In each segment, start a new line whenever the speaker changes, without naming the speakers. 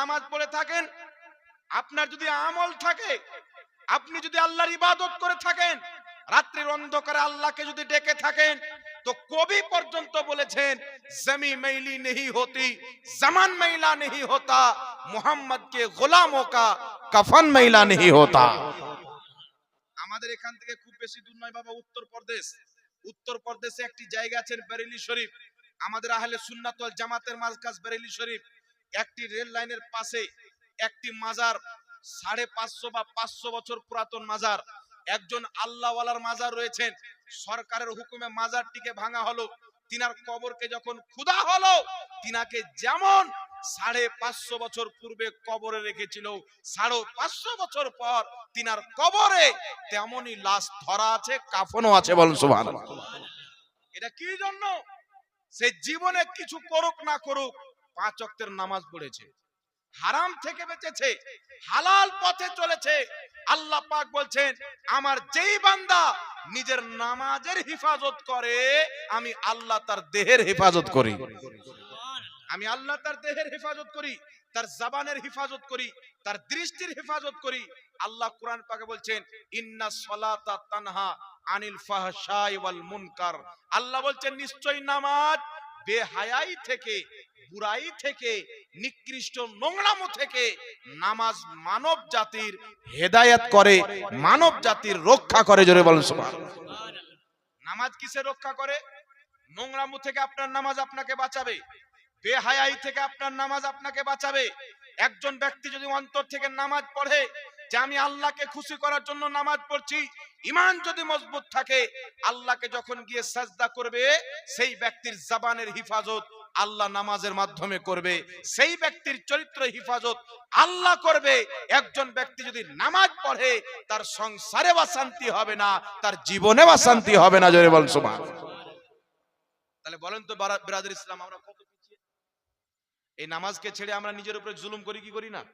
নামাজ পড়ে থাকেন, আপনার যদি আমল থাকে, আপনি যদি আল্লাহর ইবাদত করে থাকেন, রাত্রির অন্ধকারে আল্লাহকে যদি ডেকে থাকেন, তো কবি পর্যন্ত বলেছেন, জমি মেইলি নেহি হতি, জামান মেইলা নেহি হোতা মোহাম্মদ কে গোলামোं का কফন মেইলা নেহি হোতা। আমাদের এখান থেকে খুব বেশি দূর নয় বাবা উত্তরপ্রদেশ উত্তরপ্রদেশে একটি জায়গা আছে বেরেলি শরীফ। আমাদের আহলে সুন্নাত জামাতের মার্কাজ বেরেলি শরীফ। একটি রেল লাইনের পাশে একটি মাজার, সাড়ে পাঁচশো বা পাঁচশো বছর পুরাতন মাজার। একজন আল্লাহওয়ালার মাজার রয়েছেন। সরকারের হুকুমে মাজারটিকে ভাঙা হলো। তিনার কবরকে যখন খুদা হলো, তিনাকে যেমন সাড়ে পাঁচশো বছর পূর্বে কবরে রেখেছিল, সাড়ে পাঁচশো বছর পর তিনার কবরে তেমনই লাশ ধরা আছে, কাফনও আছে বলুন এটা কি জন্য? সে জীবনে কিছু করুক না করুক পাঁচ অক্তের নামাজ পড়েছে। হারাম থেকে বেঁচেছে, হালাল পথে চলেছে। আল্লাহ পাক বলছেন, আমার যেই বান্দা নিজের নামাজের হেফাজত করে, আমি আল্লাহ তার দেহের হেফাজত করি। আমি আল্লাহ তার দেহের হেফাজত করি, তার জবানের হেফাজত করি, তার দৃষ্টির হেফাজত করি। আল্লাহ কোরআন পাকে বলছেন, ইন্না সলাতা তানহা আনিল ফাহশাই ওয়াল মুনকার। আল্লাহ বলছেন, নিশ্চয়ই নামাজ বেহায়াই থেকে, বুড়াই থেকে, নিকৃষ্ট নোংরামো থেকে নামাজ মানব জাতির হেদায়েত করে, মানব জাতির রক্ষা করে, জোরে বলেন নামাজ কিসে রক্ষা করে? নোংরামো থেকে আপনার নামাজ আপনাকে বাঁচাবে, বেহায়াই থেকে আপনার নামাজ আপনাকে বাঁচাবে। একজন ব্যক্তি যদি অন্তর থেকে নামাজ পড়ে যে আমি আল্লাহকে খুশি করার জন্য নামাজ পড়ছি ইমান যদি মজবুত থাকে, আল্লাহকে যখন গিয়ে সাজদা করবে, সেই ব্যক্তির জবানের হিফাজত আল্লাহ নামাজের মাধ্যমে করবে। সেই ব্যক্তির চরিত্র হিফাজত আল্লাহ করবে। একজন ব্যক্তি যদি নামাজ পড়ে, তার সংসারে বা শান্তি হবে না, তার জীবনে বা শান্তি হবে না, জোরে বল সুবহান। তাহলে বলেন তো বারা- বিরাদর ইসলাম, আমরা কত এই নামাজকে ছেড়ে আমরা নিজের উপরে জুলুম করি, কি করি না?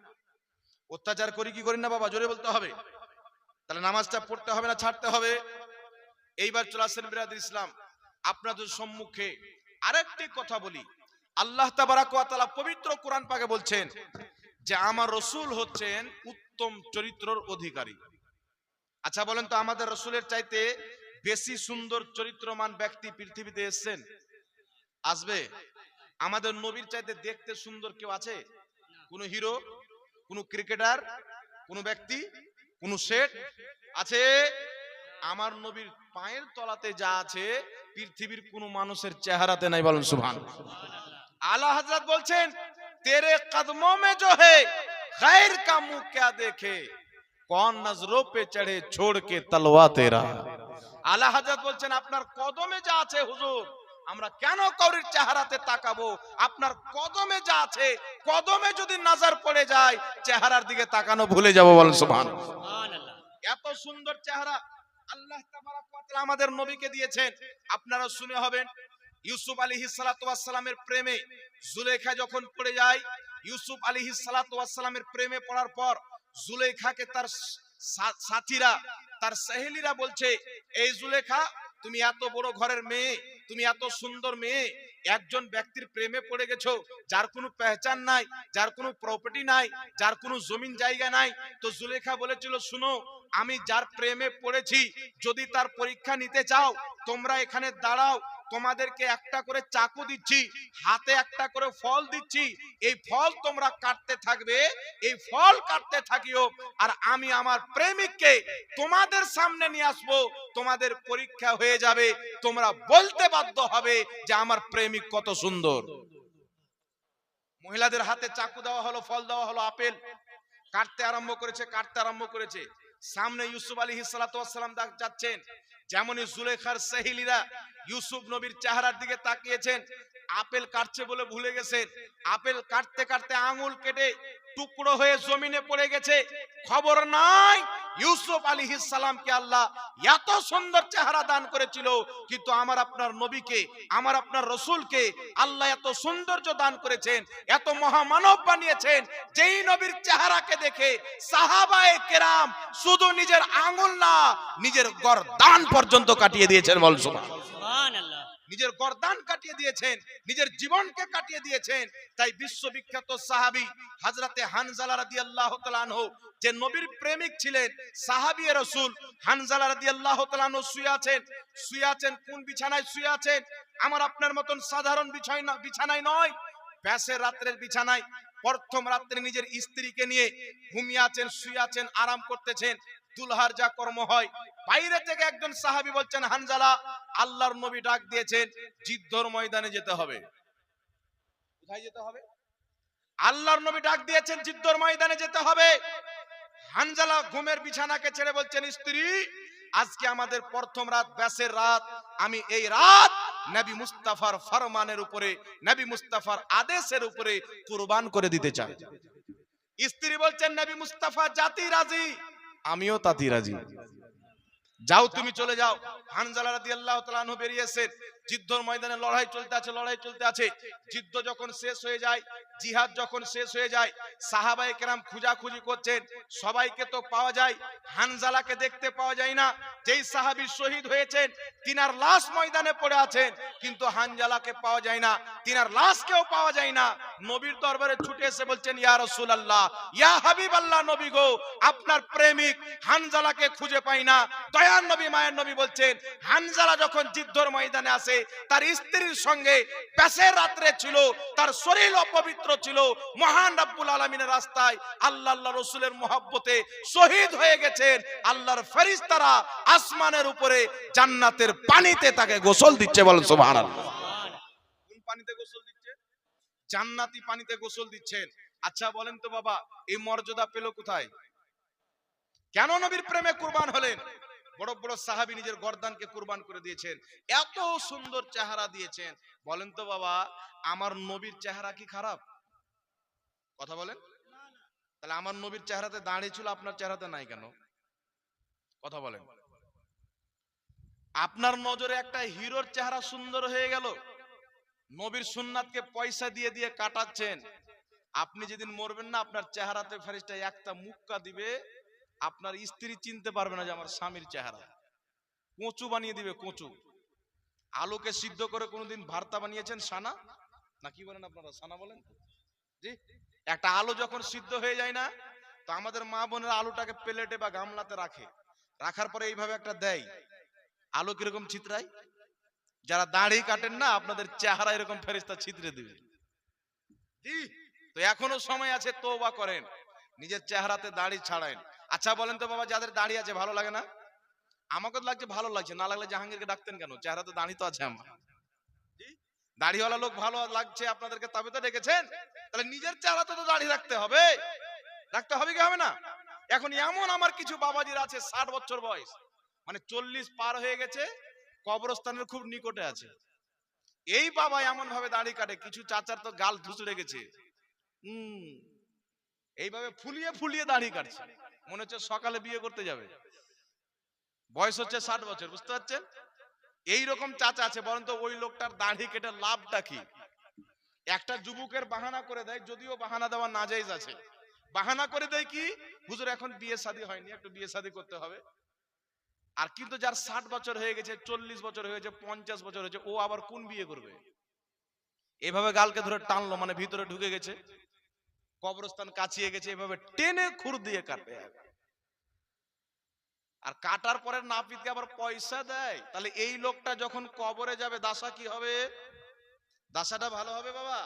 অত্যাচার করি, কি করি না বাবা? জোরে বলতে হবে। তাহলে নামাজটা পড়তে হবে না ছাড়তে হবে? এইবার চলে আসেন বিরাদর ইসলাম। আপনাদের সম্মুখে আরেকটি কথা বলি। আল্লাহ তাবারাক পবিত্র কোরআন পাকে বলছেন যে, আমার রসুল হচ্ছেন উত্তম চরিত্রর অধিকারী। আচ্ছা বলেন তো, আমাদের রসুলের চাইতে বেশি সুন্দর চরিত্রমান ব্যক্তি পৃথিবীতে এসেছেন? আসবে? আমাদের নবীর চাইতে দেখতে সুন্দর কেউ আছে? কোন হিরো? কোন ক্রিকেটার, কোন ব্যক্তি, কোন সেট আছে? আমার নবীর পায়ের তলাতে যা আছে, পৃথিবীর কোন মানুষের চেহারাতে নাই বলুন সুভান আল্লাহ হাজরত বলছেন, তেরে কদমো মে জো হে, গায়ের কা মুখ ক্যা দেখে? কোন নজরো পে চড়ে ছোড় কে তলোয়া তেরা? আল্লাহ হাজরত বলছেন, আপনার কদমে যা আছে হুজুর আমরা কেন কাউরির চেহারাতে তাকাবো? আপনার কদমে যা আছে কদমে যদি নাজার পড়ে যায় চেহারার দিকে তাকানো ভুলে যাব বলেন সুবহান এত সুন্দর চেহারা আল্লাহ আমাদের নবীকে দিয়েছেন। আপনারা শুনে হবেন ইউসুফ আলাইহিস সালাতু ওয়াস প্রেমে জুলেখা যখন পড়ে যায় ইউসুফ আলাইহিস সালাতু ওয়াস প্রেমে পড়ার পর জুলেখাকে তার সাথীরা তার সহেলিরা বলছে এই জুলেখা তুমি এত বড় ঘরের মেয়ে, তুমি এত সুন্দর মেয়ে, একজন ব্যক্তির প্রেমে পড়ে গেছো, যার কোনো পেহচান নাই, যার কোনো প্রপার্টি নাই, যার কোনো জমিন জায়গা নাই। তো জুলেখা বলেছিল, শুনো আমি যার প্রেমে পড়েছি, যদি তার পরীক্ষা নিতে চাও, তোমরা এখানে দাঁড়াও, তোমাদেরকে একটা করে চাকু দিচ্ছি, হাতে একটা করে ফল দিচ্ছি, এই ফল তোমরা কাটতে থাকবে, এই ফল কাটতে থাকিও, আর আমি আমার প্রেমিককে তোমাদের সামনে নিয়ে আসব, তোমাদের পরীক্ষা হয়ে যাবে, তোমরা বলতে বাধ্য হবে যে আমার প্রেমিক কত সুন্দর। মহিলাদের হাতে চাকু দেওয়া হলো, ফল দেওয়া হলো, আপেল, কাটতে আরম্ভ করেছে, কাটতে আরম্ভ করেছে। সামনে ইউসুফ আলী সালাতাম যাচ্ছেন। যেমনই জুলেখার সেহিলিরা ইউসুফ নবীর চেহারার দিকে তাকিয়েছেন, আপেল কাটছে বলে ভুলে গেছেন। আপেল কাটতে কাটতে আঙুল কেটে টুকরো হয়ে জমিনে পড়ে গেছে। খবর নাই, ইউসুফ আলী সালামকে আল্লাহ এত সুন্দর চেহারা দান করেছিল, কিন্তু আমার আপনার নবীকে, আমার আপনার রসুলকে আল্লাহ এত সৌন্দর্য দান করেছেন, এত মহামানব বানিয়েছেন, যেই নবীর চেহারাকে দেখে সাহাবায়ে কেরাম শুধু নিজের আঙুল না, নিজের গরদান পর্যন্ত কাটিয়ে দিয়েছেন সুবহান নিজের গর্দান কাটিয়ে দিয়েছেন, নিজের জীবনকে কাটিয়ে দিয়েছেন। তাই বিশ্ববিখ্যাত সাহাবী হাজরাতে হানজালা রাদিয়াল্লাহু তাআলা আনহু, যে নবীর প্রেমিক ছিলেন, সাহাবী রাসূল, হানজালা রাদিয়াল্লাহু তাআলা আনহু শুয়ে আছেন। শুয়ে আছেন কোন বিছানায় শুয়ে আছেন? আমার আপনার মতন সাধারণ বিছানায় না, বিছানায় নয় ব্যাসের রাত্রের বিছানায়। প্রথম রাত্রে নিজের স্ত্রীকে নিয়ে ঘুমিয়ে আছেন, শুয়ে আছেন, আরাম করতেছেন। দুলহার যা কর্ম হয়, বাইরে থেকে একজন সাহাবী বলছেন, হানজালা, আল্লাহর নবী ডাক দিয়েছেন, যুদ্ধর ময়দানে যেতে হবে। কোথায় যেতে হবে? আল্লাহর নবী ডাক দিয়েছেন, যুদ্ধর ময়দানে যেতে হবে। হানজালা ঘুমের বিছানাকে ছেড়ে বলছেন, স্ত্রী, আজকে আমাদের প্রথম রাত, ব্যাসের রাত। আমি এই রাত নবী মুস্তাফার ফরমানের উপরে, নবী মুস্তাফার আদেশের উপরে কুরবান করে দিতে চাই। স্ত্রী বলছেন, নবী মুস্তাফা, জাতি রাজি। আমিও তাতে রাজি। যাও তুমি চলে যাও। হানজালা রাদিয়াল্লাহু তাআলা আনহু বেরিয়েছেন যুদ্ধর ময়দানে লড়াই চলতে আছে লড়াই চলতে আছে। যুদ্ধ যখন শেষ হয়ে যায় জিহাদ যখন শেষ হয়ে যায় সাহাবায়ে কেরাম খুঁজাখুঁজি করছেন। সবাইকে তো পাওয়া যায় হানজালাকে দেখতে পাওয়া যায় না। যেই সাহাবী শহীদ হয়েছেন তিনার লাশ ময়দানে পড়ে আছেন কিন্তু হানজালাকে পাওয়া যায় না। তিনার লাশকেও পাওয়া যায় না। নবীর দরবারে ছুটে এসে বলছেন ইয়া রাসূলুল্লাহ ইয়া হাবিবাল্লাহ নবী গো আপনার প্রেমিক হানজালাকে খুঁজে পাই না। দয়ার নবী, মায়ের নবী বলছেন, হানজালা যখন যুদ্ধর ময়দানে আসে, তার স্ত্রীর সঙ্গে প্যাসের রাত্রে ছিল, তার শরীর অপবিত্র ছিল, মহান রাব্বুল আলামিনের রাস্তায় আল্লাহ আল্লাহ রসুলের মহব্বতে শহীদ হয়ে গেছেন। আল্লাহর ফেরেশতারা আসমানের উপরে জান্নাতের পানিতে তাকে গোসল দিচ্ছে বলেন কোন পানিতে গোসল দিচ্ছে? জান্নাতি পানিতে গোসল দিচ্ছেন। আচ্ছা বলেন তো বাবা, এই মর্যাদা পেল কোথায়? কেন নবীর প্রেমে কুরবান হলেন? বড় বড় সাহাবী নিজের গর্দানকে কুরবান করে দিয়েছেন। এত সুন্দর চেহারা দিয়েছেন। বলেন তো বাবা, আমার নবীর চেহারা কি খারাপ? কথা বলেন। তাহলে আমার নবীর চেহারাতে দাঁড়িয়ে ছিল, আপনার চেহারাতে নাই কেন? কথা বলেন। আপনার নজরে একটা হিরোর চেহারা সুন্দর হয়ে গেল। নবীর সুন্নাতকে পয়সা দিয়ে দিয়ে কাটাচ্ছেন। আপনি যেদিন মরবেন না, আপনার চেহারাতে ফেরিস্টা একটা মুক্কা দিবে। আপনার স্ত্রী চিনতে পারবে না যে আমার স্বামীর চেহারা। কচু বানিয়ে দিবে, কচু। আলুকে সিদ্ধ করে কোনোদিন ভর্তা বানিয়েছেন সানা? না, কি বলেন আপনারা, সানা বলেন? জি? একটা আলু যখন সিদ্ধ হয়ে যায় না, তো আমাদের মা বোনের আলুটাকে প্লেটে বা গামলাতে রাখে। রাখার পরে এইভাবে একটা দেয়। আলু কীরকম ছিতরাই যারা দাড়ি কাটেন না, আপনাদের চেহারা এরকম ফেরিস্তা ছিতরে দিবে। তো এখনও সময় আছে তোবা করেন। নিজের চেহারাতে দাড়ি ছাড়াইন আচ্ছা বলেন তো বাবা, যাদের দাড়ি আছে, ভালো লাগে না? আমাকে তো লাগছে, ভালো লাগছে, না লাগলে জাহাঙ্গীরকে ডাকতেন কেন? চেহারাতে দাড়ি তো আছে আমার। জি? দাড়িওয়ালা লোক ভালো লাগছে আপনাদেরকে, তবে তো ডেকেছেন? তাহলে নিজের চেহারাতে তো দাড়ি রাখতে হবে। রাখতে হবে কি হবে না? এখন এমন আমার কিছু বাবাজির আছে, ষাট বছর বয়স। মানে চল্লিশ পার হয়ে গেছে, কবরস্থানের খুব নিকটে আছে। এই বাবা এমন ভাবে দাড়ি কাটে, কিছু চাচার তো গাল ধুসড়ে গেছে। হুম, এইভাবে ফুলিয়ে ফুলিয়ে দাড়ি কাটছে। মনে হচ্ছে সকালে বিয়ে করতে যাবে। বয়স হচ্ছে ষাট বছর, বুঝতে পারছেন? এই রকম চাচা আছে তো ওই লোকটার দাড়ি কেটে লাভটা কি? একটা যুবকের বাহানা করে দেয়, যদিও বাহানা দেওয়া নাজাইজ আছে। বাহানা করে দেয় কি? হুজুর, এখন বিয়ে শাদী হয়নি, একটু বিয়ে শাদী করতে হবে। আর কিন্তু যার ষাট বছর হয়ে গেছে, চল্লিশ বছর হয়ে গেছে, পঞ্চাশ বছর হয়েছে, ও আবার কোন বিয়ে করবে? এভাবে গালকে ধরে টানলো মানে ভিতরে ঢুকে গেছে। কবরস্থান কাছিয়ে গেছে, এভাবে টেনে খুর দিয়ে কাটে আর কাটার পরে নাপিতকে আবার পয়সা দেয়। তাহলে এই লোকটা যখন কবরে যাবে দাসা কি হবে? দাসাটা ভালো হবে বাবা?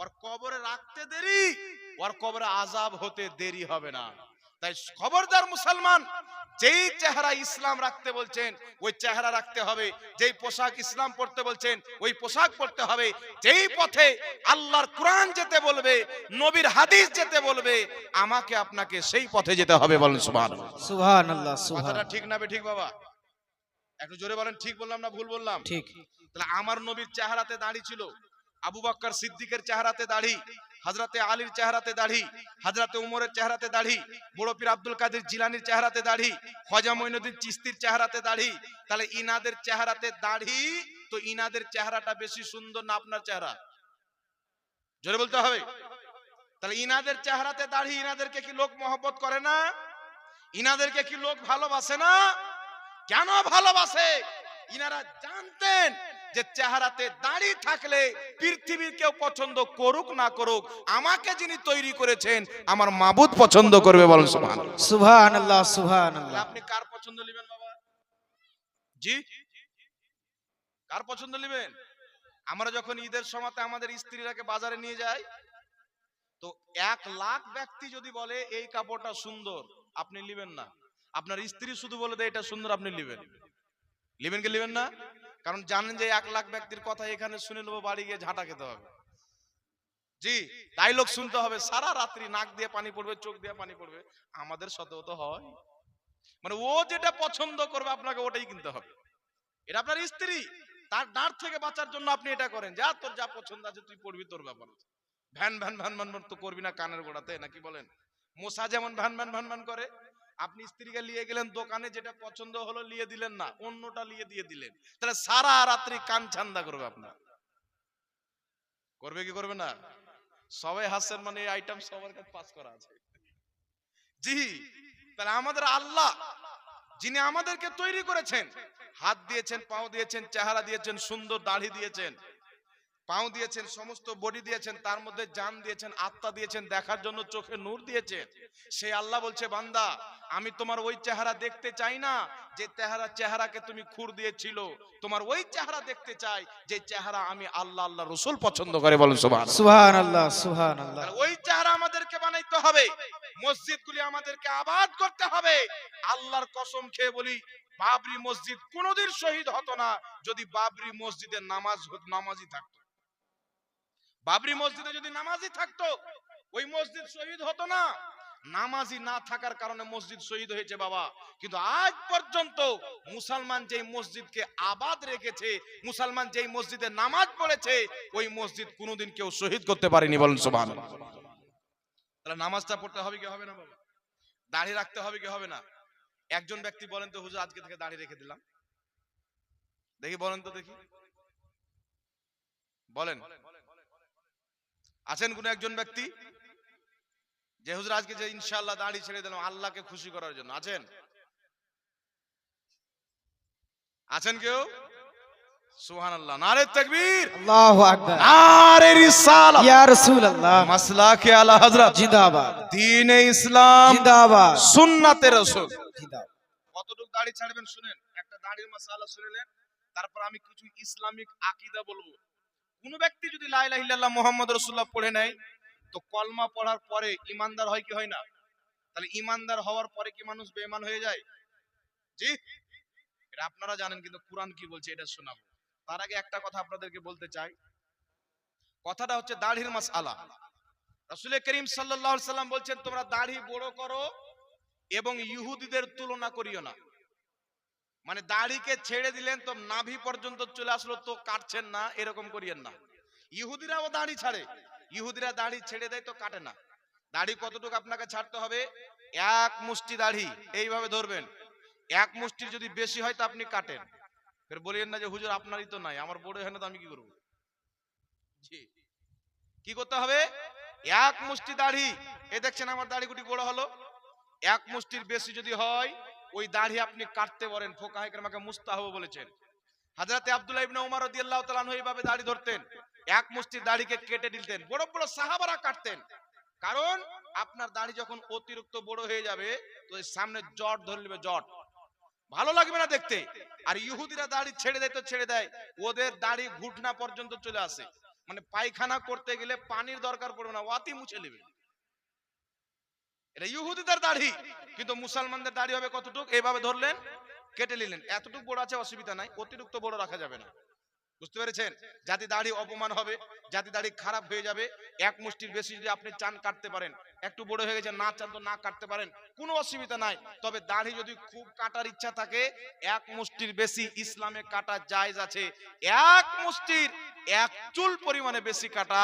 ওর কবরে রাখতে দেরি, ওর কবরে আজাব হতে দেরি হবে না। তাই খবরদার মুসলমান যেই চেহারা ইসলাম রাখতে বলছেন ওই চেহারা রাখতে হবে। যেই পোশাক ইসলাম পড়তে বলছেন ওই পোশাক পড়তে হবে। যেই পথে আল্লাহর কোরআন যেতে বলবে নবীর হাদিস যেতে বলবে আমাকে আপনাকে সেই পথে যেতে হবে বলেন সুবহানাল্লাহ।
সুবহান আল্লাহ
কথাটা ঠিক না ঠিক বাবা? একটু জোরে বলেন ঠিক বললাম না ভুল বললাম?
ঠিক।
তাহলে আমার নবীর চেহারাতে দাড়ি ছিল আবু বক্কর সিদ্দিকের চেহারাতে দাড়ি হজরতে আলীর চেহারাতে দাড়ি হজরতে উমরের চেহারাতে দাড়ি, বড় পীর আব্দুল কাদের জিলানির চেহারাতে দাড়ি খজা মঈনুদ্দিন চিস্তির চেহারাতে দাড়ি, তাহলে ইনাদের চেহারাতে দাড়ি, তো ইনাদের চেহারাটা বেশি সুন্দর না আপনার চেহারা? জোরে বলতে হবে? তাহলে ইনাদের চেহারাতে দাড়ি, ইনাদেরকে কি লোক মহব্বত করে না? ইনাদেরকে কি লোক ভালোবাসে না? কেন ভালোবাসে? ইনারা জানতেন যে চেহারাতে দাড়ি থাকলে পৃথিবীর কেউ পছন্দ করুক না করুক আমাকে যিনি তৈরি করেছেন আমার মাবুদ পছন্দ করবে বলেন সুবহানাল্লাহ।
সুবহান আল্লাহ সুবহান আল্লাহ
আপনি কার পছন্দ নেবেন বাবা? জি? কার পছন্দ নেবেন? আমরা যখন ঈদের সময়তে আমাদের স্ত্রীরাকে বাজারে নিয়ে যাই তো এক লাখ ব্যক্তি যদি বলে এই কাপড়টা সুন্দর আপনি নেবেন না। আপনার স্ত্রী শুধু বলে দেয় এটা সুন্দর আপনি নেবেন। নেবেন কি নেবেন না কারণ জানেন যে এক লাখ ব্যক্তির কথা এখানে শুনে নেব বাড়ি গিয়ে ঝাঁটা খেতে হবে জি ডাইলগ শুনতে হবে সারা রাত্রি নাক দিয়ে পানি পড়বে চোখ দিয়ে পানি পড়বে আমাদের সাথেও তো হয় মানে ও যেটা পছন্দ করবে আপনাকে ওটাই কিনতে হবে এটা আপনার স্ত্রী তার ডাঁট থেকে বাঁচার জন্য আপনি এটা করেন যা তোর যা পছন্দ আছে তুই পড়বি তোর ব্যাপার ভ্যান ভ্যান ভ্যান ভ্যান তো করবি না কানের গোড়াতে নাকি বলেন মশা যেমন ভ্যান ভ্যান ভ্যান ভ্যান করে আপনি স্ত্রীকে নিয়ে গেলেন, দোকানে যেটা পছন্দ হলো নিয়ে দিলেন না, অন্যটা নিয়ে দিয়ে দিলেন। তাহলে সারা রাত্রি কান ছান্দা করবে আপনার। করবে কি করবে না? সবাই হাসছেন মানে এই আইটেম সবার কাছে পাস করা আছে। জি, তাহলে আমাদের আল্লাহ, যিনি আমাদেরকে তৈরি করেছেন, হাত দিয়েছেন, পাও দিয়েছেন, চেহারা দিয়েছেন, সুন্দর দাড়ি দিয়েছেন, পাও দিয়েছেন, সমস্ত বডি দিয়েছেন, তার মধ্যে জান দিয়েছেন, আত্মা দিয়েছেন, দেখার জন্য চোখে নূর দিয়েছেন সে আল্লাহ বলছে, বান্দা আমি তোমার ওই চেহারা দেখতে চাই না যে চেহারা চেহারাকে তুমি খুর দিয়েছিল। তোমার ওই চেহারা দেখতে চাই যে চেহারা আমি আল্লাহ আল্লাহ রসুল পছন্দ করে বলেন সুবহান
আল্লাহ। সুবহান আল্লাহ
ওই চেহারা আমাদেরকে বানাইতে হবে মসজিদগুলি আমাদেরকে আবাদ করতে হবে। আল্লাহর কসম খেয়ে বলি বাবরি মসজিদ কোনোদিন শহীদ হতো না যদি বাবরি মসজিদে নামাজ হতো- নামাজি থাকতো। বাবরি মসজিদে যদি নামাজি থাকতো ওই মসজিদ শহীদ হতো না। নামাজি না থাকার কারণে মসজিদ শহীদ হয়েছে বাবা। কিন্তু আজ পর্যন্ত মুসলমান যেই মসজিদকে আবাদ রেখেছে, মুসলমান যেই মসজিদে নামাজ পড়েছে, ওই মসজিদ কোনোদিন কেউ শহীদ করতে পারেনি বলেন সুবহানাল্লাহ। তাহলে নামাজটা পড়তে হবে কি হবে না বাবা? দাড়ি রাখতে হবে কি হবে না? একজন ব্যক্তি বলেন তো, হুজুর, আজকে থেকে দাড়ি রেখে দিলাম। দেখি, বলেন তো দেখি। বলেন। আছেন কোন একজন ব্যক্তি? যে হুজুর আজকে যে ইনশাআল্লাহ দাড়ি ছেড়ে দিলাম আল্লাহকে খুশি করার জন্য। আছেন? আছেন কেউ? সুবহানাল্লাহ। নারে তাকবীর।
আল্লাহু আকবার।
নারে রিসালাত।
ইয়া রাসূলুল্লাহ।
মাসলাকে আলা হযরত।
জিন্দাবাদ।
দ্বীনে ইসলাম।
জিন্দাবাদ।
সুন্নাতে রাসূল।
জিন্দাবাদ।
কতটুকু দাড়ি ছাড়বেন শুনেন। একটা দাড়ির মাসালা শুনেলেন তারপর আমি কিছু ইসলামিক আকীদা বলব। কোন ব্যক্তি যদি লা ইলাহা ইল্লাল্লাহ মুহাম্মাদুর রাসূলুল্লাহ পড়ে নেয় তো কলমা পড়ার পরে ইমানদার হয় কি হয় না? তাহলে ইমানদার হওয়ার পরে কি মানুষ বেঈমান হয়ে যায়? জি? এটা আপনারা জানেন, কিন্তু কোরআন কি বলছে এটা শোনাবো। তার আগে একটা কথা আপনাদেরকে বলতে চাই। কথাটা হচ্ছে দাড়ির মাসআলা। রাসূল করিম আলাইহি সাল্লাম বলছেন, তোমরা দাড়ি বড় করো এবং ইহুদিদের তুলনা করিও না। মানে দাড়িকে ছেড়ে দিলেন, তো নাভি পর্যন্ত চলে আসলো, তো কাটছেন না, এরকম করিয়েন না। ইহুদিরাও দাড়ি ছাড়ে। ইহুদিরা দাড়ি ছেড়ে দেয় তো কাটে না। দাড়ি কতটুকু আপনাকে ছাড়তে হবে? এক মুষ্টি দাড়ি, এইভাবে ধরবেন। এক মুষ্টির যদি বেশি হয় তো আপনি কাটেন। ফের বলিয়েন না যে, হুজুর, আপনারই তো নাই, আমার বড় হয় না তো আমি কি করব? কি করতে হবে? এক মুষ্টি দাড়ি, এ দেখছেন আমার দাড়ি গুটি বড় হলো। এক মুষ্টির বেশি যদি হয়, ওই দাড়ি আপনি কাটতে পারেন। ফোকা হাইকারমাকে মুস্তাহব বলেছেন। হাজরাতে আব্দুল্লাহ ইবনে উমর রাদিয়াল্লাহু তাআলা এইভাবে দাড়ি ধরতেন। এক মুষ্টির দাড়িকে কেটে দিতেন, বড় বড় সাহাবারা কাটতেন। কারণ আপনার দাড়ি যখন অতিরিক্ত বড় হয়ে যাবে, তো সামনে জট ধরে নেবে জট। ভালো লাগবে না দেখতে। আর ইহুদিরা দাড়ি ছেড়ে দেয় তো ছেড়ে দেয়। ওদের দাড়ি ঘুটনা পর্যন্ত চলে আসে। মানে পায়খানা করতে গেলে পানির দরকার পড়বে না, ওয়াতি মুছে নেবে। এটা ইহুদিদের দাড়ি, কিন্তু মুসলমানদের দাড়ি হবে কতটুক? এইভাবে ধরলেন, কেটে নিলেন। এতটুকু বড় আছে, অসুবিধা নাই। অতিরিক্ত বড় রাখা যাবে না। বুঝতে পেরেছেন? জাতি দাড়ি অপমান হবে জাতি দাড়ি খারাপ হয়ে যাবে। এক মুষ্টির বেশি যদি আপনি চান কাটতে পারেন একটু বড় হয়ে গেছে না চান তো না কাটতে পারেন কোনো অসুবিধা নাই। তবে দাড়ি যদি খুব কাটার ইচ্ছা থাকে এক মুষ্টির বেশি ইসলামে কাটা জায়েজ আছে। এক মুষ্টির এক চুল পরিমাণে বেশি কাটা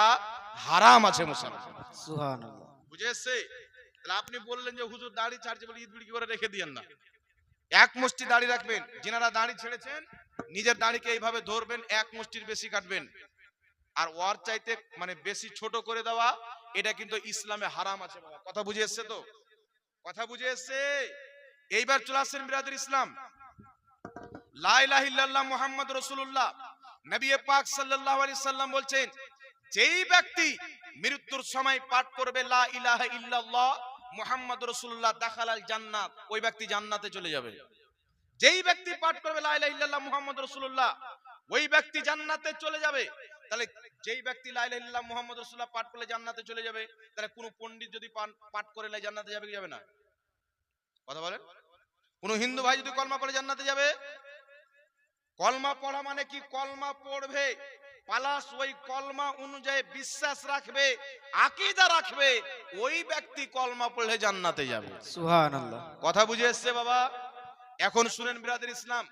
হারাম আছে মুসলমান।
সুবহানাল্লাহ।
বুঝে এসছে? তাহলে আপনি বললেন যে হুজুর দাড়ি ছাড়ছে বলে ঈদ বিড়ি করে রেখে দিয়েন না? এক মুষ্টি দাড়ি রাখবেন যিনারা দাড়ি ছেড়েছেন নিজের দাড়িকে এইভাবে ধরবেন, এক মুষ্টির বেশি কাটবেন। আর ওয়ার চাইতে মানে বেশি ছোট করে দেওয়া, এটা কিন্তু ইসলামে হারাম আছে কথা বুঝে এসছে তো? কথা বুঝে এসছে? এইবার চলে আসছেন বিরাদের ইসলাম। লা ইলাহা ইল্লাল্লাহ মুহাম্মদ রাসূলুল্লাহ। নবী পাক সাল্লাল্লাহু আলাইহি সাল্লাম বলছেন, যেই ব্যক্তি মৃত্যুর সময় পাঠ করবে লা ইলাহা ইল্লাল্লাহ মুহাম্মদ রাসূলুল্লাহ, দাখালাল জান্নাত, ওই ব্যক্তি জান্নাতে চলে যাবে। যেই ব্যক্তি পাঠ করবে লা ইলাহা ইল্লাল্লাহ মুহাম্মদ রাসূলুল্লাহ ওই ব্যক্তি জান্নাতে চলে যাবে। তাহলে যেই ব্যক্তি লা ইলাহা ইল্লাল্লাহ মুহাম্মদ রাসূলুল্লাহ পাঠ করলে জান্নাতে চলে যাবে তাহলে কোন পণ্ডিত যদি পাঠ করে লাই জান্নাতে যাবে কি যাবে না? কথা বলেন? কোন হিন্দু ভাই যদি কলমা পড়ে জান্নাতে যাবে? কলমা পড়া মানে কি? কলমা পড়বে পালাস ওই কলমা অনুযায়ী বিশ্বাস রাখবে আকীদা রাখবে ওই ব্যক্তি কলমা পড়লে জান্নাতে যাবে।
সুবহানাল্লাহ।
কথা বুঝে এসছে বাবা? এখন শুনেন বিরাদের ইসলাম,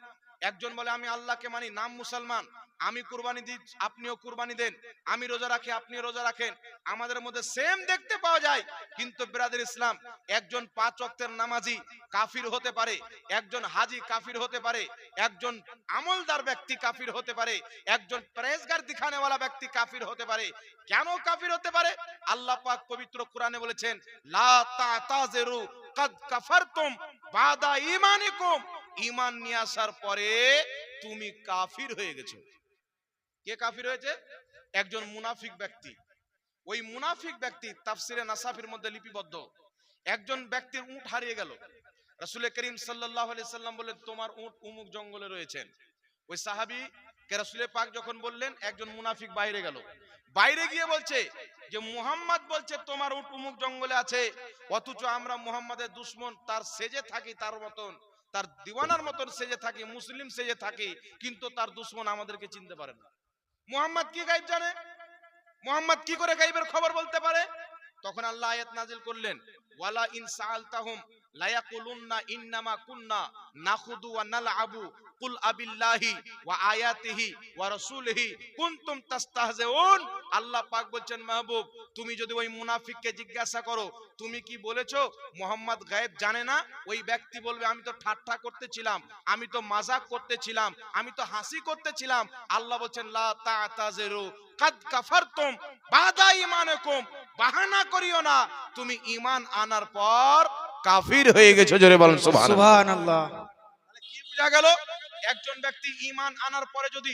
একজন বলে, আমি আল্লাহকে মানি, নাম মুসলমান। আমি কুরবানি দিই, আপনিও কুরবানি দেন। আমি রোজা রাখি, আপনিও রোজা রাখেন। আমাদের মধ্যে সেম দেখতে পাওয়া যায়, কিন্তু বিরাদের ইসলাম, একজন পাঁচ ওয়াক্তের নামাজি কাফির হতে পারে, একজন হাজি কাফির হতে পারে, একজন আমলদার ব্যক্তি কাফির হতে পারে, একজন প্রেসগার দিখানেওয়ালা ব্যক্তি কাফির হতে পারে। কেন কাফির হতে পারে? আল্লাহ পাক পবিত্র কোরআনে বলেছেন, লা তাতাজিরু বাদা নিয়ে আসার পরে তুমি কাফির হয়ে গেছো। কে কাফির হয়েছে? একজন মুনাফিক ব্যক্তি। ওই মুনাফিক ব্যক্তি তাফসিরে নাসাফির মধ্যে লিপিবদ্ধ। একজন ব্যক্তির উট হারিয়ে গেল। রাসূল করিম আলাইহি সাল্লাম বললেন, তোমার উট উমুক জঙ্গলে রয়েছেন। ওই সাহাবী কে রাসূলে পাক যখন বললেন, একজন মুনাফিক বাইরে গেল। বাইরে গিয়ে বলছে যে, মুহাম্মদ বলছে, তোমার উট উমুক জঙ্গলে আছে, অথচ আমরা মুহাম্মাদের দুশ্মন, তার সেজে থাকি তার মতন, তার দিওয়ানার মতন সেজে থাকি, মুসলিম সেজে থাকি, কিন্তু তার দুশ্মন আমাদেরকে চিনতে পারে না। মুহাম্মদ কি গাইব জানে? মুহাম্মদ কি করে গাইবের খবর বলতে পারে? তখন আল্লাহ আয়াত নাজিল করলেন। ওয়ালা ইন সাআলতাহুম ইন্নামা নাখুদু ওয়া নালআবু কুল আবিল্লাহি ওয়া আয়াতিহি ওয়া রাসূলিহি কুনতুম তাস্তাহজিউন। আল্লাহ পাক বলছেন, মাহবুব, তুমি যদি ওই মুনাফিককে জিজ্ঞাসা করো, তুমি কি বলেছ মোহাম্মদ গায়েব জানে না? ওই ব্যক্তি বলবে, আমি তো ঠাট্টা করতেছিলাম, আমি তো মাজাক করতেছিলাম, আমি তো হাসি করতেছিলাম। আল্লাহ বলছেন, লা কাদ কাফারতুম বাদা ঈমানাকুম বাহানা করিও না। তুমি ঈমান আনার পর কাফির হয়ে গেছো জোরে বলেন সুবহানাল্লাহ। তাহলে কি বোঝা গেল? একজন ব্যক্তি ঈমান আনার পরে যদি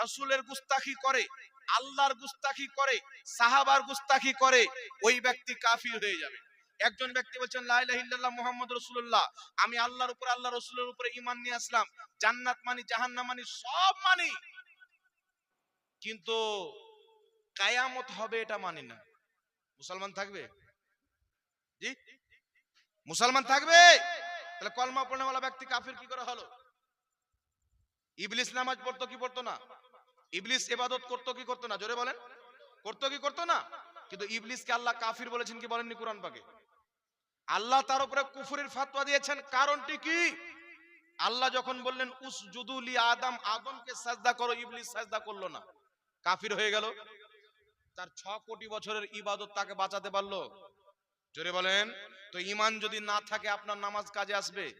রাসূলের গুস্তাখি করে আল্লাহর গুস্তাখি করে সাহাবার গুস্তাখি করে ওই ব্যক্তি কাফির হয়ে যাবে। একজন ব্যক্তি বলছেন লা ইলাহা ইল্লাল্লাহ মুহাম্মদ রাসূলুল্লাহ। আমি আল্লাহর উপর আল্লাহ রাসূলের উপরে ঈমান নিয়ে আসলাম। জান্নাত মানি জাহান্নাম মানি সব মানি। কিন্তু কায়ামত হবে এটা মানি না। মুসলমান থাকবে? জি? মুসলমান থাকবে? তাহলে কলমা পড়নেওয়ালা ব্যক্তি কাফির কি করে হলো? ইবলিস নামাজ পড়তো কি পড়তো না? ইবলিস ইবাদত করতো কি করতো না? জোরে বলেন। করতো কি করতো না? কিন্তু ইবলিসকে আল্লাহ কাফির বলেছেন কি বলেননি কোরআন পাকে? আল্লাহ তার উপরে কুফুরির ফাতোয়া দিয়েছেন। কারণটি কি? আল্লাহ যখন বললেন উসজুদুলি আদম, আদমকে সাজদা করো, ইবলিস সাজদা করল না। কাফির হয়ে গেল। তার ছ কোটি বছরের ইবাদত তাকে বাঁচাতে পারল। জোরে বলেন, তো ইমান যদি না থাকে, আপনার নামাজ কাজে আসবে,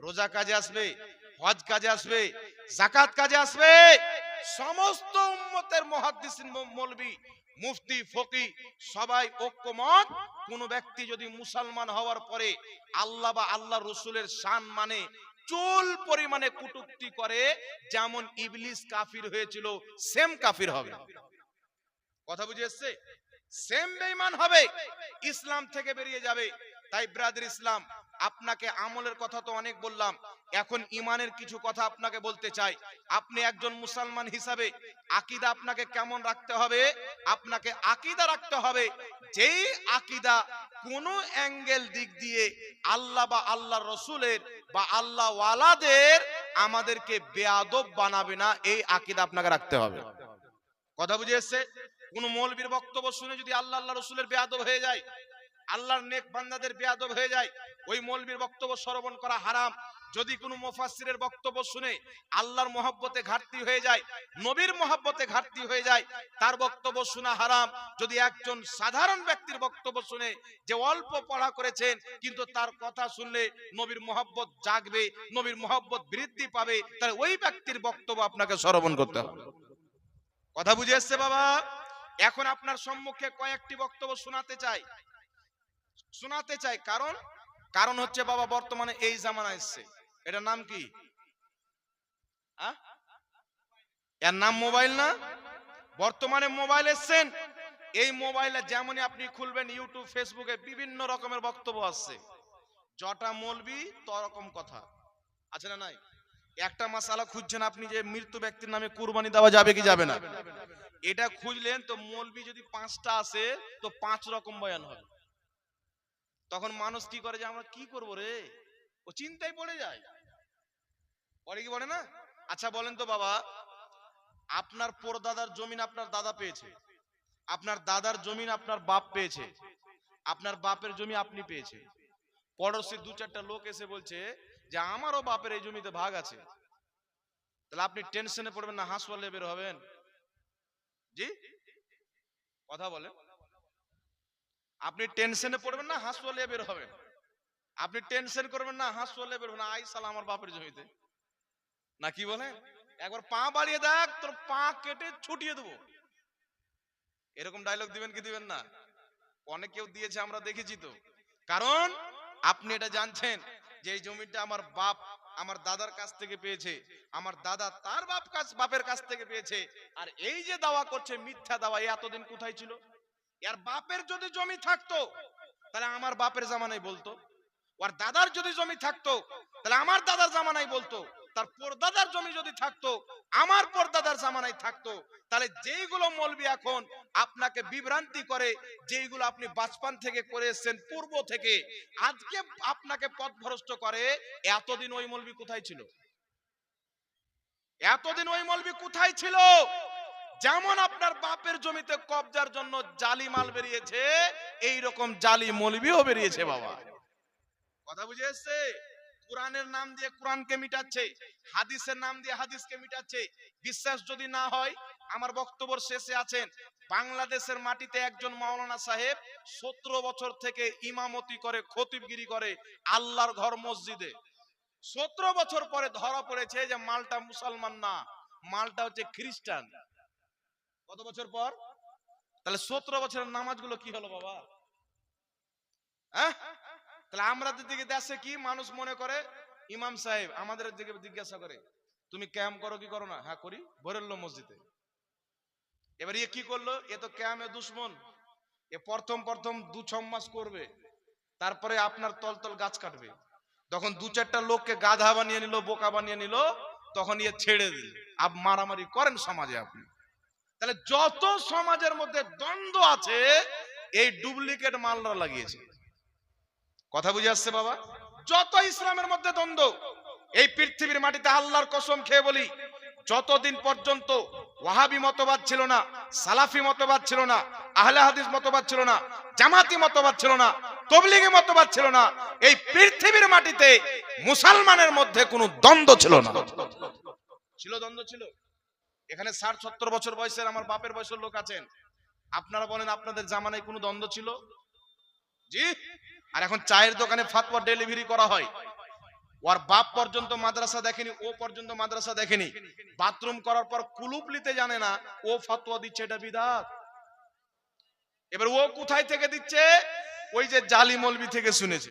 রোজা কাজে আসবে, হজ কাজে আসবে জাকাত কাজে আসবে। সমস্ত উম্মতের মুহাদ্দিসিন ম- মৌলবি, মুফতি, ফকি, সবাই ঐক্যমত। কোন ব্যক্তি যদি মুসলমান হওয়ার পরে আল্লাহ বা আল্লাহ রসুলের শান মানে চুল পরিমাণে কুটুক্তি করে, যেমন ইবলিস কাফির হয়েছিল, সেম কাফির হবে। কথা বুঝে এসছে? সেম বেঈমান হবে। ইসলাম থেকে বেরিয়ে যাবে। তাই ব্রাদার ইসলাম আপনাকে আমলের কথা তো অনেক বললাম, এখন ইমানের কিছু কথা আপনাকে বলতে চাই। আপনি একজন মুসলমান হিসাবে আকীদা আপনাকে কেমন রাখতে হবে? আপনাকে আকীদা রাখতে হবে যেই আকীদা কোন অ্যাঙ্গেল দিক দিয়ে আল্লাহ বা আল্লাহ রসুলের বা আল্লাহ ওয়ালাদের আমাদেরকে বেয়াদব বানাবে না, এই আকিদা আপনাকে রাখতে হবে। কথা বুঝে এসছে? কোন মৌলবীর বক্তব্য শুনে যদি আল্লাহ আল্লাহ রসুলের বেয়াদব হয়ে যায় আল্লাহর নেক বান্দাদের বেয়াদব হয়ে যায়। ওই মৌলবীর বক্তব্য শ্রবণ করা হারাম। যদি কোনো মুফাসসিরের বক্তব্য শুনে আল্লাহর মহব্বতে ঘাটতি হয়ে যায়, নবীর মহব্বতে ঘাটতি হয়ে যায়, তার বক্তব্য শোনা হারাম। যদি একজন সাধারণ ব্যক্তির বক্তব্য শুনে যে অল্প পড়া করেছেন, কিন্তু তার কথা শুনলে নবীর মহব্বত জাগবে, নবীর মহব্বত বৃদ্ধি পাবে, তাহলে ওই ব্যক্তির বক্তব্য আপনাকে শ্রবণ করতে হবে। কথা বুঝে এসছে বাবা? এখন আপনার সম্মুখে কয়েকটি বক্তব্য শোনাতে চাই। শোনাতে চাই, কারণ কারণ হচ্ছে বাবা বর্তমানে এই জামানা এসছে। এটার নাম কি? এর নাম মোবাইল না? বর্তমানে মোবাইল এসছেন। এই মোবাইলে যেমনই আপনি খুলবেন, ইউটিউব, ফেসবুকে বিভিন্ন রকমের বক্তব্য আসছে জটা মলবি, তরকম কথা। আছে না নাই? একটা মাসালা খুঁজছেন আপনি যে মৃত্যু ব্যক্তির নামে কুরবানি দেওয়া যাবে কি যাবে না? এটা খুঁজলেন তো মলবি যদি পাঁচটা আসে তো পাঁচ রকম বয়ান হবে। তখন মানুষ কি করে যে আমরা কি করব রে? ও চিন্তায় পড়ে যায়। পরে কি বলে না? আচ্ছা বলেন তো বাবা, আপনার পরদাদার জমিন আপনার দাদা পেয়েছে। আপনার দাদার জমিন আপনার বাপ পেয়েছে। আপনার বাপের জমি আপনি পেয়েছে। পড়োশি দু চারটা লোক এসে বলছে যে, আমারও বাপের এই জমিতে ভাগ আছে। তাহলে আপনি টেনশনে পড়বেন না, হাসপাতালে বের হবেন। জি? কথা বলেন। আপনি টেনশনে পড়বেন না হাসপাতালে বের হবেন। আপনি টেনশন করবেন না হাসপাতালে বের হবেন আই সালা আমার বাপের জমিতে। না কি বলেন একবার পা বাড়িয়ে দেখ, তোর পা কেটে ছুটিয়ে দেবো। এরকম ডায়লগ দিবেন কি দিবেন না? অনেক কেউ দিয়েছে, আমরা দেখেছি তো। কারণ আপনি এটা জানছেন যে এই জমিটা আমার বাপ, আমার দাদার কাছ থেকে পেয়েছে, আমার দাদা তার বাপ কাছ, বাপের কাছ থেকে পেয়েছে। আর এই যে দাওয়া করছে, মিথ্যা দাওয়া এতদিন কোথায় ছিল? এর বাপের যদি জমি থাকতো তাহলে আমার বাপের জামানায় বলতো ওর দাদার যদি জমি থাকতো তাহলে আমার দাদার বলতো তার পরদাদার জমি যদি থাকতো আমার পরদাদার থাকতো তাহলে যেইগুলো মলবি এখন আপনাকে বিভ্রান্তি করে যেইগুলো আপনি বাচপান থেকে করে এসেছেন পূর্ব থেকে আজকে আপনাকে পথভ্রষ্ট করে এতদিন ওই মলবি কোথায় ছিল এতদিন ওই মলবি কোথায় ছিল যেমন আপনার বাপের জমিতে কবজার জন্য জালি মাল বেরিয়েছে এই রকম জালি মলবিও বেরিয়েছে বাবা। কথা বুঝে এসছে? কোরআনের নাম দিয়ে কোরআনকে মিটাচ্ছে, হাদিসের নাম দিয়ে হাদিসকে মিটাচ্ছে। বিশ্বাস যদি না হয়, আমার বক্তব্য শেষে আছেন, বাংলাদেশের মাটিতে একজন মাওলানা সাহেব সতেরো বছর থেকে ইমামতি করে, খতিবগিরি করে, আল্লাহর ঘর মসজিদে। সতেরো বছর পরে ধরা পড়েছে যে মালটা মুসলমান না, মালটা হচ্ছে খ্রিস্টান। কত বছর পর? তাহলে সতেরো বছরের নামাজগুলো কি হলো বাবা? হ্যাঁ? তাহলে আমাদের দিকে দেশে কি মানুষ মনে করে? ইমাম সাহেব আমাদের দিকে জিজ্ঞাসা করে, তুমি ক্যাম্প করো কি করো না? হ্যাঁ করি। ভরেল্লো মসজিদে। এবার ইয়ে কি করল? এ তো ক্যামে দুশ্মন। এ প্রথম প্রথম দু ছ মাস করবে। তারপরে আপনার তলতল গাছ কাটবে। তখন দু চারটা লোককে গাধা বানিয়ে নিল, বোকা বানিয়ে নিল, তখন ইয়ে ছেড়ে দিল। আপ মারামারি করেন সমাজে আপনি। তাহলে যত সমাজের মধ্যে দ্বন্দ্ব আছে এই ডুপ্লিকেট মালরা লাগিয়েছে। কথা বুঝে আসছে বাবা? যত ইসলামের মধ্যে দ্বন্দ্ব এই পৃথিবীর মাটিতে আল্লাহর কসম খেয়ে বলি যতদিন পর্যন্ত ওয়াহাবি মতবাদ ছিল না সালাফি মতবাদ ছিল না আহলে হাদিস মতবাদ ছিল না জামাতি মতবাদ ছিল না তবলিগি মতবাদ ছিল না এই পৃথিবীর মাটিতে মুসলমানের মধ্যে কোনো দ্বন্দ্ব ছিল না। ছিল দ্বন্দ্ব ছিল। এখানে ষাট, সত্তর বছর বয়সের আমার বাপের বয়সের লোক আছেন। আপনারা বলেন আপনাদের জামানায় কোনো দ্বন্দ্ব ছিল? জি? আর এখন চায়ের দোকানে ফাতোয়া ডেলিভারি করা হয়। ওর বাপ পর্যন্ত মাদ্রাসা দেখেনি, ও পর্যন্ত মাদ্রাসা দেখেনি। বাথরুম করার পর কুলুপ নিতে জানে না, ও ফাতোয়া দিচ্ছে, এটা বিদাত। এবার ও কোথায় থেকে দিচ্ছে? ওই যে জালি মলবি থেকে শুনেছে।